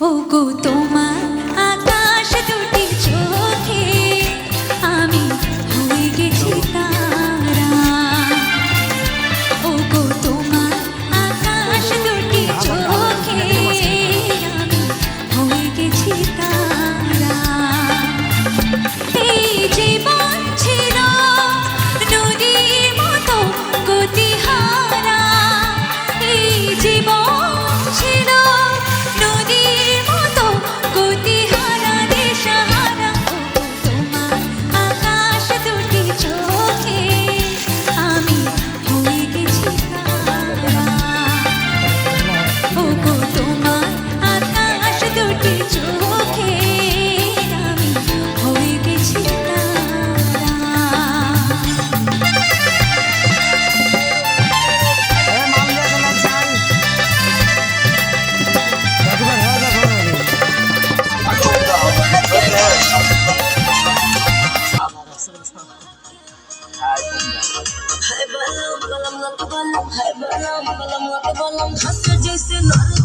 ও গো তোমার হায় বলম বলম নত বলম হায় বলম বলম নত বলম হাসে জৈসে নর